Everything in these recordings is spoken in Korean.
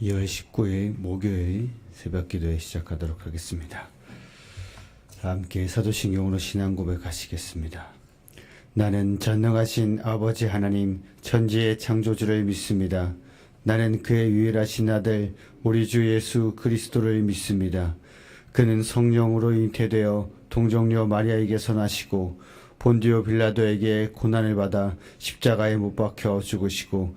2월 19일 목요일 새벽 기도에 시작하도록 하겠습니다. 함께 사도신경으로 신앙 고백하시겠습니다. 나는 전능하신 아버지 하나님 천지의 창조주를 믿습니다. 나는 그의 유일하신 아들 우리 주 예수 그리스도를 믿습니다. 그는 성령으로 잉태되어 동정녀 마리아에게서 나시고 본디오 빌라도에게 고난을 받아 십자가에 못 박혀 죽으시고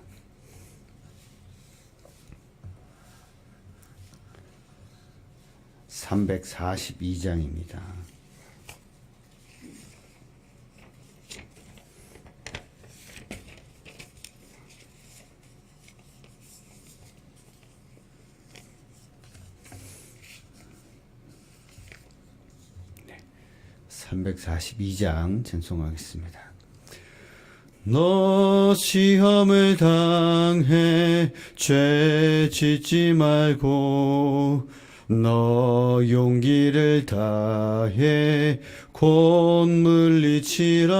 342장입니다. 네, 342장 찬송하겠습니다. 너 시험을 당해 죄 짓지 말고 너 용기를 다해 곧 물리치라.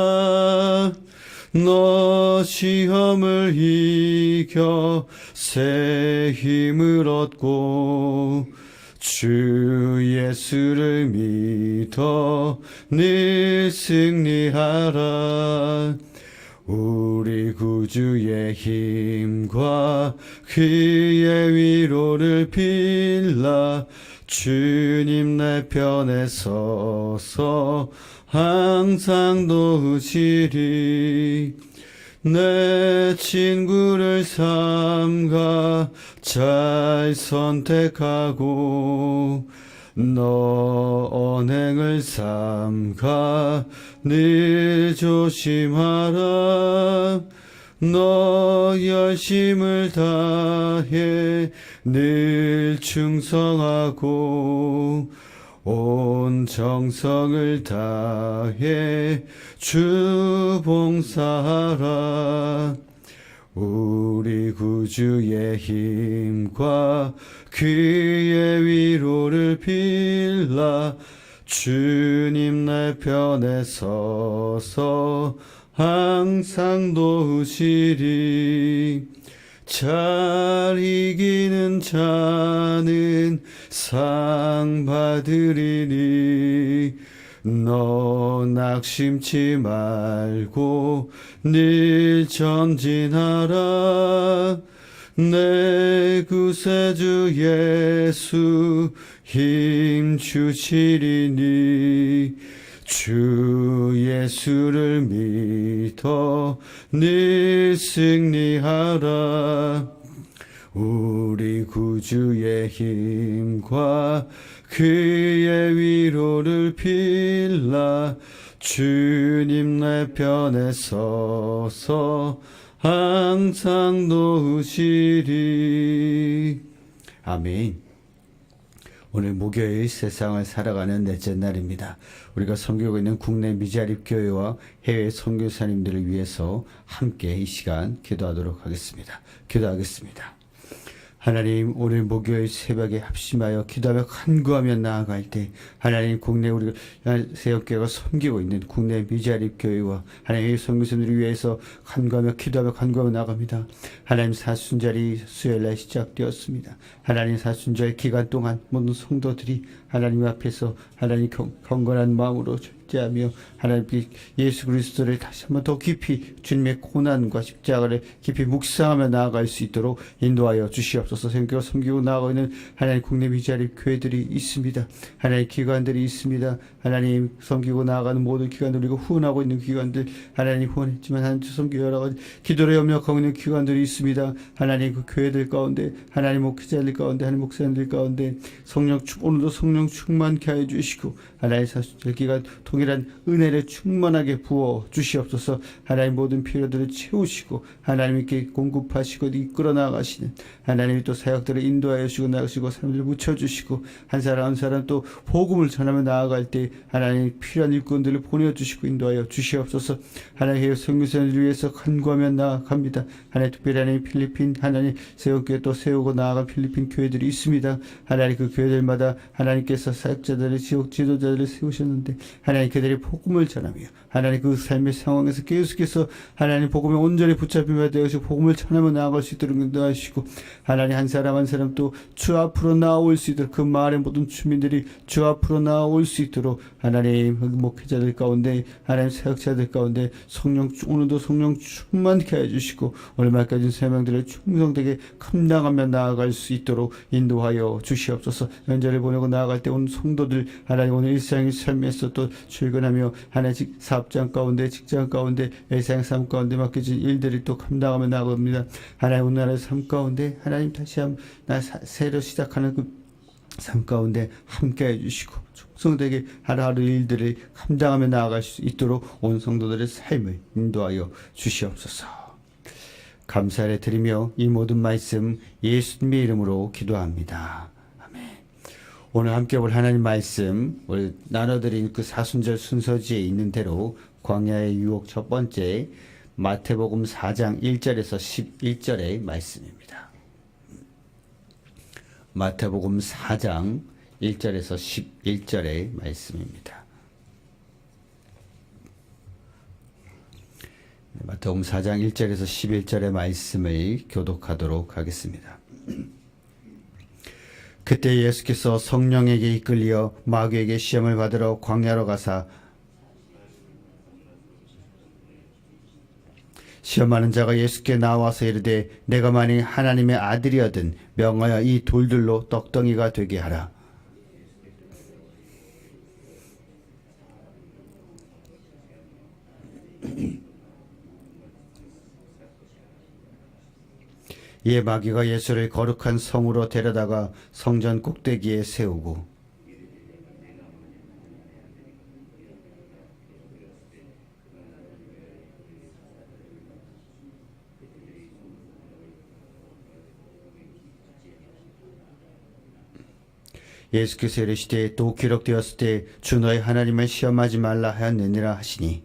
너 시험을 이겨 새 힘을 얻고 주 예수를 믿어 늘 승리하라. 우리 구주의 힘과 그의 위로를 빌라 주님 내 편에 서서 항상 도우시리. 내 친구를 삼가 잘 선택하고 너 언행을 삼가 늘 조심하라 너 열심을 다해 늘 충성하고 온 정성을 다해 주 봉사하라. 우리 구주의 힘과 그의 위로를 빌라 주님 내 편에 서서 항상 도우시리. 잘 이기는 자는 상 받으리니 너 낙심치 말고 늘 전진하라. 내 구세주 예수 힘 주시리니 주 예수를 믿어 늘 승리하라. 우리 구주의 힘과 그의 위로를 빌라. 주님 내 편에 서서 항상 도우시리. 아멘 오늘 목요일 세상을 살아가는 넷째 날입니다. 우리가 섬기고 있는 국내 미자립 교회와 해외 선교사님들을 위해서 함께 이 시간 기도하도록 하겠습니다. 기도하겠습니다. 하나님 오늘 목요일 새벽에 합심하여 기도하며 간구하며 나아갈 때 하나님 국내 우리가 세역교회가 섬기고 있는 국내 미자립 교회와 하나님의 선교사님들을 위해서 간구하며 기도하며 간구하며 나갑니다. 하나님 사순절이 수요일날 시작되었습니다. 하나님 사순절 기간 동안 모든 성도들이 하나님 앞에서 하나님 경, 경건한 마음으로 절제하며 하나님 예수 그리스도를 다시 한번 더 깊이 주님의 고난과 십자가를 깊이 묵상하며 나아갈 수 있도록 인도하여 주시옵소서 생겨 섬기고 나아가고 있는 하나님 국내 미자립 교회들이 있습니다. 하나님 기관들이 있습니다. 하나님 섬기고 나아가는 모든 기관들 그리고 후원하고 있는 기관들 하나님 후원했지만 하나님 섬기고 여러 가지 기도를 협력하고 있는 기관들이 있습니다. 하나님 그 교회들 가운데 하나님 목회자들 가운데 하나님 목사님들 가운데 성령 충 오늘도 성령 충만케 하여 주시고 하나님 사수절 기간 통해 동일한 은혜를 충만하게 부어 주시옵소서. 하나님 모든 필요들을 채우시고 하나님께 공급하시고 이끌어 나가시는 하나님이 또 사역들을 인도하여 주시고 나가시고 사람들을 묻혀주시고 한 사람 한 사람 또 복음을 전하며 나아갈 때 하나님 필요한 일꾼들을 보내주시고 인도하여 주시옵소서. 하나님의 성교사를 위해서 간구하며 나아갑니다. 하나님 특별히 하나님 필리핀 하나님 세우교회 또 세우고 나아간 필리핀 교회들이 있습니다. 하나님 그 교회들마다 하나님께서 사역자들을 지옥 지도자들을 세우셨는데 하나님 그들이 복음을 전하며 하나님 그 삶의 상황에서 계속해서 하나님 복음에 온전히 붙잡히며 되어서 복음을 전하며 나아갈 수 있도록 인도하시고 하나님 한 사람 한 사람 또 주 앞으로 나올 수 있도록 그 마을의 모든 주민들이 주 앞으로 나올 수 있도록 하나님 그 목회자들 가운데 하나님 사역자들 가운데 성령 오늘도 성령 충만케 해주시고 오늘말까지 세 명들을 충성되게 감당하며 나아갈 수 있도록 인도하여 주시옵소서. 연절을 보내고 나아갈 때 오늘 성도들 하나님 오늘 일상의 삶에서 또 출근하며 하나님 직- 사업장 가운데 직장 가운데 일상 삶 가운데 맡겨진 일들을 또 감당하며 나아갑니다 하나님 오늘날의 삶 가운데 하나님 다시 한번 나 사- 새로 시작하는 그 삶 가운데 함께 해주시고 충성되게 하루하루 일들을 감당하며 나아갈 수 있도록 온 성도들의 삶을 인도하여 주시옵소서. 감사를 드리며 이 모든 말씀 예수님의 이름으로 기도합니다. 오늘 함께 볼 하나님 말씀 오늘 나눠드린 그 사순절 순서지에 있는 대로 광야의 유혹 첫 번째 마태복음 4장 1절에서 11절의 말씀입니다. 마태복음 4장 1절에서 11절의 말씀입니다. 네, 마태복음 4장 1절에서 11절의 말씀을 교독하도록 하겠습니다. 그때 예수께서 성령에게 이끌려 마귀에게 시험을 받으러 광야로 가사 시험하는 자가 예수께 나와서 이르되 내가 만일 하나님의 아들이거든 명하여 이 돌들로 떡덩이가 되게 하라. 이에 마귀가 예수를 거룩한 성으로 데려다가 성전 꼭대기에 세우고. 예수께서 이르시되 또 기록되었을 때 주 너희 하나님을 시험하지 말라 하였느니라 하시니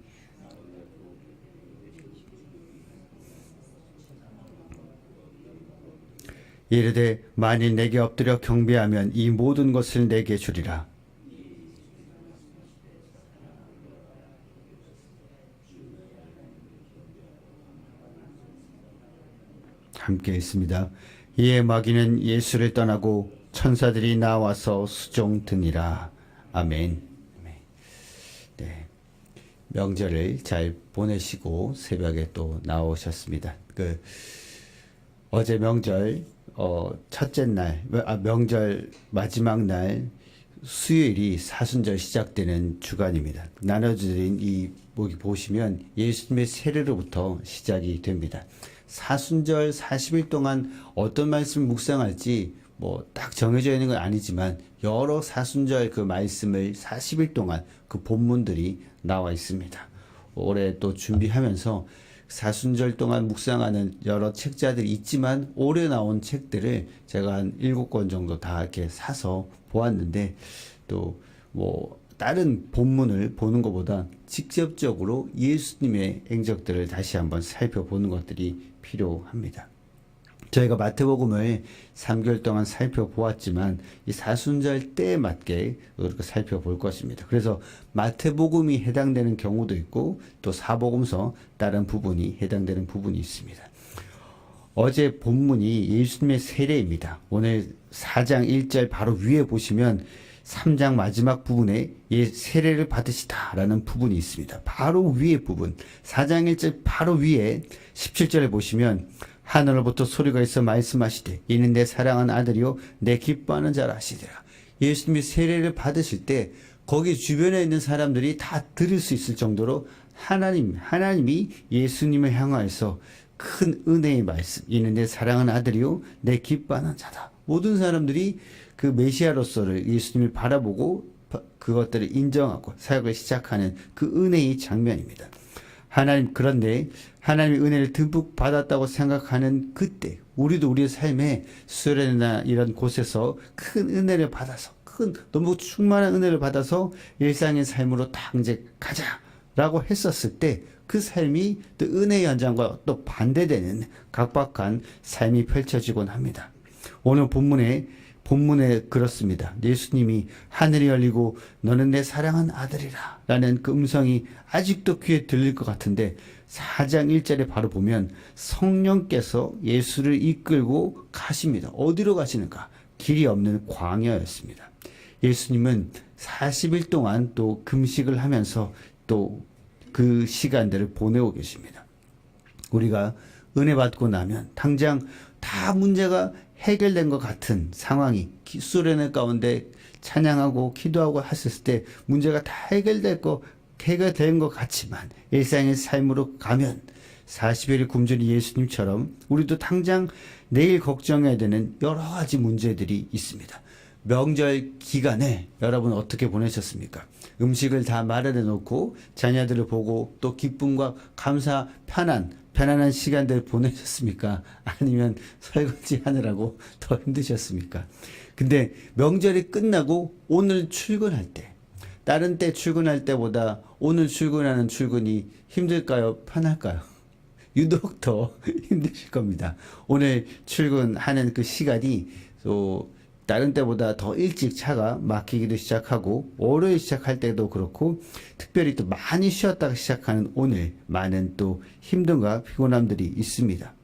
이르되 만일 내게 엎드려 경배하면 이 모든 것을 내게 주리라 함께 있습니다. 이에 마귀는 예수를 떠나고 천사들이 나와서 수종 드니라. 아멘. 네. 명절을 잘 보내시고 새벽에 또 나오셨습니다. 그 어제 명절 어 첫째 날, 아 명절 마지막 날 수요일이 사순절 시작되는 주간입니다. 나눠드린 이 보기 보시면 예수님의 세례로부터 시작이 됩니다. 사순절 40일 동안 어떤 말씀을 묵상할지 뭐 딱 정해져 있는 건 아니지만 여러 사순절 그 말씀을 40일 동안 그 본문들이 나와 있습니다. 올해 또 준비하면서 사순절 동안 묵상하는 여러 책자들이 있지만 올해 나온 책들을 제가 한 일곱 권 정도 다 이렇게 사서 보았는데 또 뭐 다른 본문을 보는 것보다 직접적으로 예수님의 행적들을 다시 한번 살펴보는 것들이 필요합니다. 저희가 마태복음을 3개월 동안 살펴보았지만 이 사순절 때에 맞게 우리가 살펴볼 것입니다. 그래서 마태복음이 해당되는 경우도 있고 또 사복음서 다른 부분이 해당되는 부분이 있습니다. 어제 본문이 예수님의 세례입니다. 오늘 4장 1절 바로 위에 보시면 3장 마지막 부분에 예 세례를 받으시다라는 부분이 있습니다. 바로 위에 부분 4장 1절 바로 위에 17절에 보시면 하늘로부터 소리가 있어 말씀하시되 이는 내 사랑한 아들이요 내 기뻐하는 자라 하시더라. 예수님이 세례를 받으실 때 거기 주변에 있는 사람들이 다 들을 수 있을 정도로 하나님 하나님이 예수님을 향하여서 큰 은혜의 말씀 이는 내 사랑하는 아들이요 내 기뻐하는 자다. 모든 사람들이 그 메시아로서를 예수님을 바라보고 그것들을 인정하고 사역을 시작하는 그 은혜의 장면입니다. 하나님 그런데 하나님의 은혜를 듬뿍 받았다고 생각하는 그때 우리도 우리의 삶에 수련이나 이런 곳에서 큰 은혜를 받아서 큰 너무 충만한 은혜를 받아서 일상의 삶으로 당제 가자라고 했었을 때 그 삶이 또 은혜의 현장과 또 반대되는 각박한 삶이 펼쳐지곤 합니다. 오늘 본문에 본문에 그렇습니다. 예수님이 하늘이 열리고 너는 내 사랑한 아들이라 라는 그 음성이 아직도 귀에 들릴 것 같은데 4장 1절에 바로 보면 성령께서 예수를 이끌고 가십니다. 어디로 가시는가? 길이 없는 광야였습니다. 예수님은 40일 동안 또 금식을 하면서 또 그 시간들을 보내고 계십니다. 우리가 은혜 받고 나면 당장 다 문제가 해결된 것 같은 상황이 기- 수련회 가운데 찬양하고 기도하고 하셨을 때 문제가 다 해결될 거 해결된 것 같지만 일상의 삶으로 가면 40일 굶주린 예수님처럼 우리도 당장 내일 걱정해야 되는 여러 가지 문제들이 있습니다. 명절 기간에 여러분 어떻게 보내셨습니까? 음식을 다 마련해 놓고 자녀들을 보고 또 기쁨과 감사, 편안, 편안한 시간들 보내셨습니까? 아니면 설거지 하느라고 더 힘드셨습니까? 근데 명절이 끝나고 오늘 출근할 때, 다른 때 출근할 때보다 오늘 출근하는 출근이 힘들까요? 편할까요? 유독 더 힘드실 겁니다. 오늘 출근하는 그 시간이 또 다른 때보다 더 일찍 차가 막히기도 시작하고 월요일 시작할 때도 그렇고 특별히 또 많이 쉬었다가 시작하는 오늘 많은 또 힘듦과 피곤함들이 있습니다.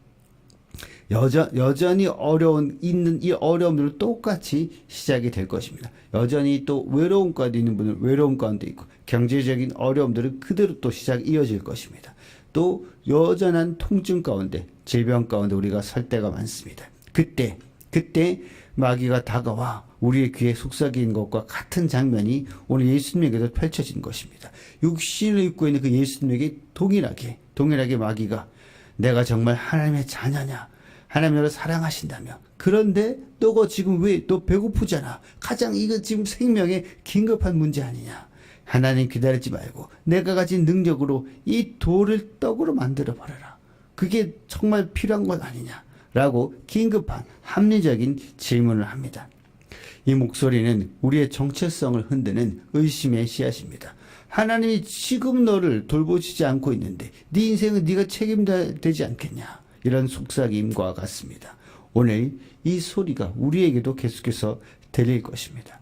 여전, 여전히 어려운, 있는 이 어려움들은 똑같이 시작이 될 것입니다. 여전히 또 외로움 가운데 있는 분은 외로움 가운데 있고, 경제적인 어려움들은 그대로 또 시작이 이어질 것입니다. 또 여전한 통증 가운데, 질병 가운데 우리가 설 때가 많습니다. 그때, 그때 마귀가 다가와 우리의 귀에 속삭이는 것과 같은 장면이 오늘 예수님에게도 펼쳐진 것입니다. 육신을 입고 있는 그 예수님에게 동일하게, 동일하게 마귀가 내가 정말 하나님의 자녀냐? 하나님 너를 사랑하신다며. 그런데 너가 지금 왜 너 배고프잖아. 가장 이거 지금 생명에 긴급한 문제 아니냐. 하나님 기다리지 말고 내가 가진 능력으로 이 돌을 떡으로 만들어 버려라. 그게 정말 필요한 것 아니냐. 라고 긴급한 합리적인 질문을 합니다. 이 목소리는 우리의 정체성을 흔드는 의심의 씨앗입니다. 하나님이 지금 너를 돌보시지 않고 있는데 네 인생은 네가 책임져야 되지 않겠냐. 이런 속삭임과 같습니다. 오늘 이 소리가 우리에게도 계속해서 들릴 것입니다.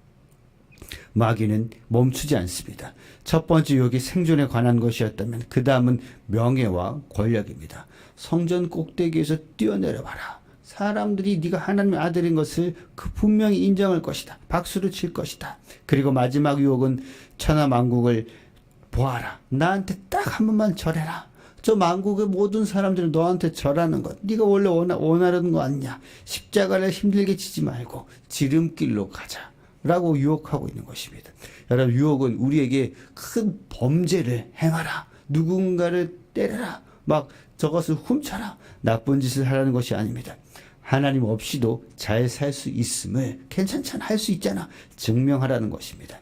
마귀는 멈추지 않습니다. 첫 번째 유혹이 생존에 관한 것이었다면 그 다음은 명예와 권력입니다. 성전 꼭대기에서 뛰어내려 봐라. 사람들이 네가 하나님의 아들인 것을 그 분명히 인정할 것이다. 박수를 칠 것이다. 그리고 마지막 유혹은 천하 만국을 보아라. 나한테 딱 한 번만 절해라. 저 만국의 모든 사람들은 너한테 절하는 것. 네가 원래 원하, 원하는 거 아니냐. 십자가를 힘들게 지지 말고 지름길로 가자. 라고 유혹하고 있는 것입니다. 여러분, 유혹은 우리에게 큰 범죄를 행하라. 누군가를 때려라. 막 저것을 훔쳐라. 나쁜 짓을 하라는 것이 아닙니다. 하나님 없이도 잘 살 수 있음을 괜찮잖아. 할 수 있잖아. 증명하라는 것입니다.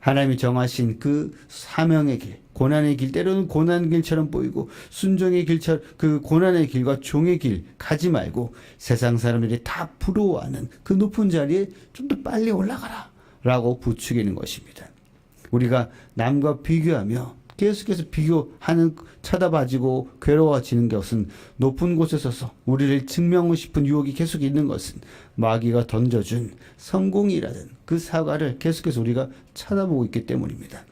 하나님이 정하신 그 사명의 길, 고난의 길, 때로는 고난 길처럼 보이고 순종의 길처럼 그 고난의 길과 종의 길 가지 말고 세상 사람들이 다 부러워하는 그 높은 자리에 좀 더 빨리 올라가라 라고 부추기는 것입니다. 우리가 남과 비교하며 계속해서 비교하는 쳐다봐지고 괴로워지는 것은 높은 곳에 서서 우리를 증명하고 싶은 유혹이 계속 있는 것은 마귀가 던져준 성공이라든 그 사과를 계속해서 우리가 쳐다보고 있기 때문입니다.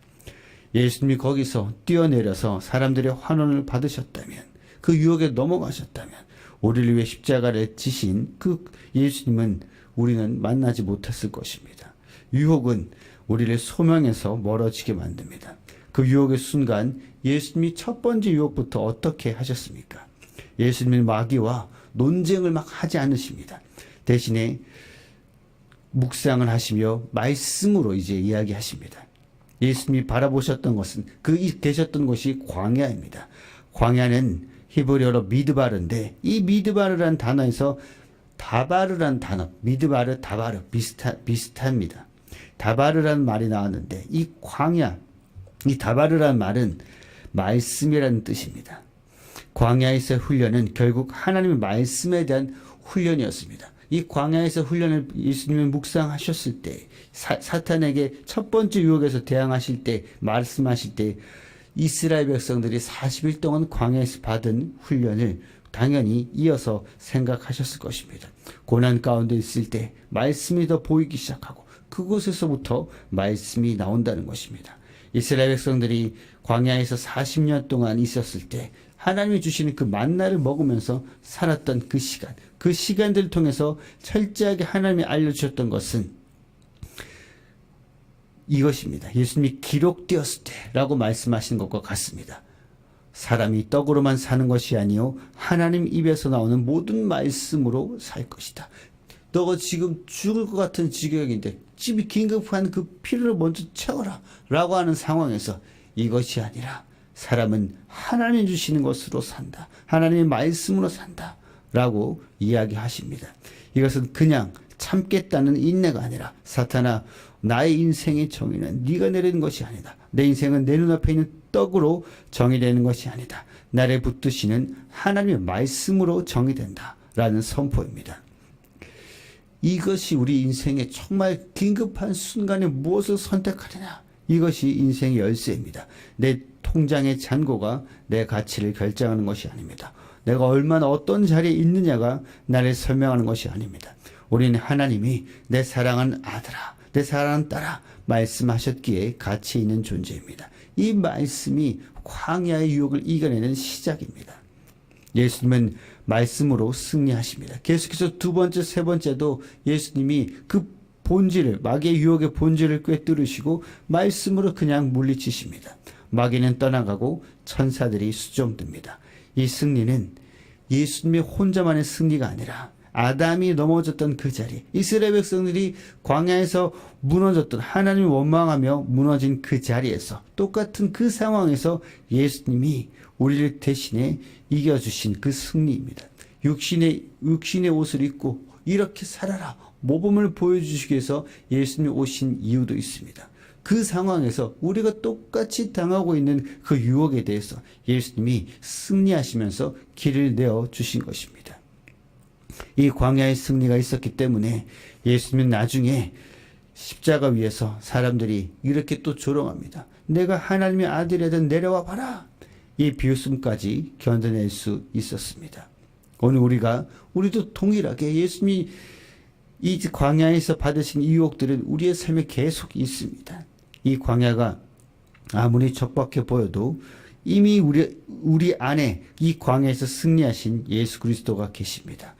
예수님이 거기서 뛰어내려서 사람들의 환원을 받으셨다면 그 유혹에 넘어가셨다면 우리를 위해 십자가를 지신 그 예수님은 우리는 만나지 못했을 것입니다. 유혹은 우리를 소명에서 멀어지게 만듭니다. 그 유혹의 순간 예수님이 첫 번째 유혹부터 어떻게 하셨습니까? 예수님은 마귀와 논쟁을 막 하지 않으십니다. 대신에 묵상을 하시며 말씀으로 이제 이야기하십니다. 예수님이 바라보셨던 것은 그 계셨던 곳이 광야입니다. 광야는 히브리어로 미드바르인데 이 미드바르란 단어에서 다바르란 단어, 미드바르, 다바르 비슷하, 비슷합니다. 다바르라는 말이 나왔는데 이 광야, 이 다바르라는 말은 말씀이라는 뜻입니다. 광야에서 훈련은 결국 하나님의 말씀에 대한 훈련이었습니다. 이 광야에서 훈련을 예수님이 묵상하셨을 때 사, 사탄에게 첫 번째 유혹에서 대항하실 때 말씀하실 때 이스라엘 백성들이 40일 동안 광야에서 받은 훈련을 당연히 이어서 생각하셨을 것입니다. 고난 가운데 있을 때 말씀이 더 보이기 시작하고 그곳에서부터 말씀이 나온다는 것입니다. 이스라엘 백성들이 광야에서 40년 동안 있었을 때 하나님이 주시는 그 만나를 먹으면서 살았던 그 시간, 그 시간들을 통해서 철저하게 하나님이 알려주셨던 것은 이것입니다. 예수님이 기록되었을 때라고 말씀하신 것과 같습니다. 사람이 떡으로만 사는 것이 아니요 하나님 입에서 나오는 모든 말씀으로 살 것이다. 너가 지금 죽을 것 같은 지경인데 집이 긴급한 그 필요를 먼저 채워라 라고 하는 상황에서 이것이 아니라 사람은 하나님이 주시는 것으로 산다. 하나님의 말씀으로 산다. 라고 이야기하십니다. 이것은 그냥 참겠다는 인내가 아니라 사탄아 나의 인생의 정의는 네가 내리는 것이 아니다. 내 인생은 내 눈앞에 있는 떡으로 정의되는 것이 아니다. 나를 붙드시는 하나님의 말씀으로 정의된다. 라는 선포입니다. 이것이 우리 인생의 정말 긴급한 순간에 무엇을 선택하느냐. 이것이 인생의 열쇠입니다. 내 통장의 잔고가 내 가치를 결정하는 것이 아닙니다. 내가 얼마나 어떤 자리에 있느냐가 나를 설명하는 것이 아닙니다. 우리는 하나님이 내 사랑하는 아들아, 내 사랑하는 딸아 말씀하셨기에 가치 있는 존재입니다. 이 말씀이 광야의 유혹을 이겨내는 시작입니다. 예수님은 말씀으로 승리하십니다. 계속해서 두 번째, 세 번째도 예수님이 그 본질을, 마귀의 유혹의 본질을 꿰뚫으시고 말씀으로 그냥 물리치십니다. 마귀는 떠나가고 천사들이 수종듭니다. 이 승리는 예수님의 혼자만의 승리가 아니라 아담이 넘어졌던 그 자리, 이스라엘 백성들이 광야에서 무너졌던 하나님을 원망하며 무너진 그 자리에서 똑같은 그 상황에서 예수님이 우리를 대신해 이겨주신 그 승리입니다. 육신의, 육신의 옷을 입고 이렇게 살아라. 모범을 보여주시기 위해서 예수님이 오신 이유도 있습니다. 그 상황에서 우리가 똑같이 당하고 있는 그 유혹에 대해서 예수님이 승리하시면서 길을 내어 주신 것입니다. 이 광야의 승리가 있었기 때문에 예수님은 나중에 십자가 위에서 사람들이 이렇게 또 조롱합니다. 내가 하나님의 아들이든 내려와 봐라. 이 비웃음까지 견뎌낼 수 있었습니다. 오늘 우리가 우리도 동일하게 예수님이 이 광야에서 받으신 유혹들은 우리의 삶에 계속 있습니다. 이 광야가 아무리 척박해 보여도 이미 우리, 우리 안에 이 광야에서 승리하신 예수 그리스도가 계십니다.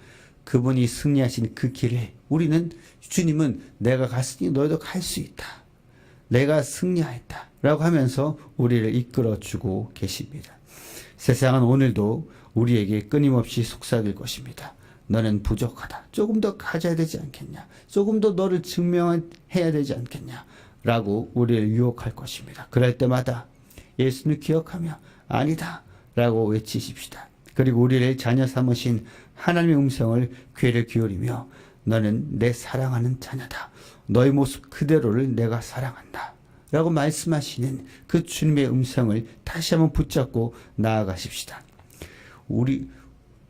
그분이 승리하신 그 길에 우리는 주님은 내가 갔으니 너희도 갈 수 있다. 내가 승리하였다. 라고 하면서 우리를 이끌어 주고 계십니다. 세상은 오늘도 우리에게 끊임없이 속삭일 것입니다. 너는 부족하다. 조금 더 가져야 되지 않겠냐. 조금 더 너를 증명해야 되지 않겠냐. 라고 우리를 유혹할 것입니다. 그럴 때마다 예수를 기억하며 아니다. 라고 외치십시다. 그리고 우리를 자녀 삼으신 하나님의 음성을 귀를 기울이며 너는 내 사랑하는 자녀다. 너의 모습 그대로를 내가 사랑한다. 라고 말씀하시는 그 주님의 음성을 다시 한번 붙잡고 나아가십시다. 우리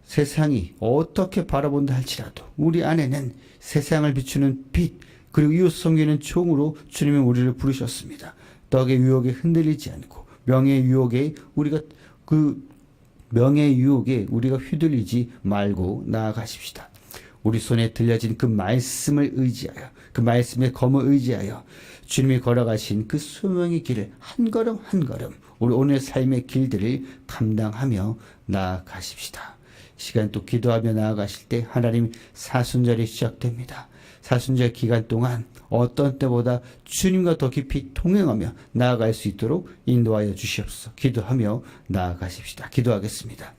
세상이 어떻게 바라본다 할지라도 우리 안에는 세상을 비추는 빛 그리고 이웃 섬기는 총으로 주님은 우리를 부르셨습니다. 떡의 유혹에 흔들리지 않고 명예의 유혹에 우리가 그 명예의 유혹에 우리가 휘둘리지 말고 나아가십시다. 우리 손에 들려진 그 말씀을 의지하여 그 말씀의 검을 의지하여 주님이 걸어가신 그 수명의 길을 한 걸음 한 걸음 우리 오늘 삶의 길들을 감당하며 나아가십시다. 시간 또 기도하며 나아가실 때 하나님 사순절이 시작됩니다. 사순절 기간 동안 어떤 때보다 주님과 더 깊이 통행하며 나아갈 수 있도록 인도하여 주시옵소서. 기도하며 나아가십시다. 기도하겠습니다.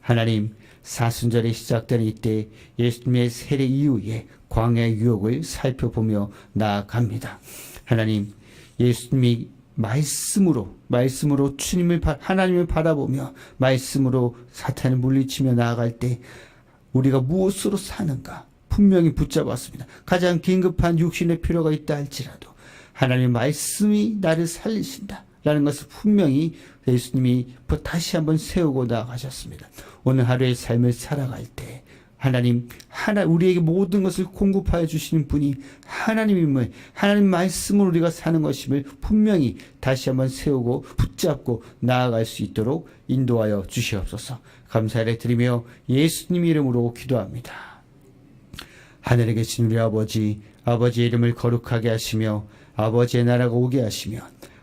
하나님, 사순절이 시작되는 이때 예수님의 세례 이후에 광야의 유혹을 살펴보며 나아갑니다. 하나님, 예수님이 말씀으로 말씀으로 주님을 하나님을 바라보며 말씀으로 사탄을 물리치며 나아갈 때 우리가 무엇으로 사는가 분명히 붙잡았습니다. 가장 긴급한 육신의 필요가 있다 할지라도 하나님의 말씀이 나를 살리신다. 라는 것을 분명히 예수님이 다시 한번 세우고 나가셨습니다. 오늘 하루의 삶을 살아갈 때 하나님 하나 우리에게 모든 것을 공급하여 주시는 분이 하나님임을 하나님 말씀을 우리가 사는 것임을 분명히 다시 한번 세우고 붙잡고 나아갈 수 있도록 인도하여 주시옵소서. 감사를 드리며 예수님 이름으로 기도합니다. 하늘에 계신 우리 아버지, 아버지의 이름을 거룩하게 하시며 아버지의 나라가 오게 하시며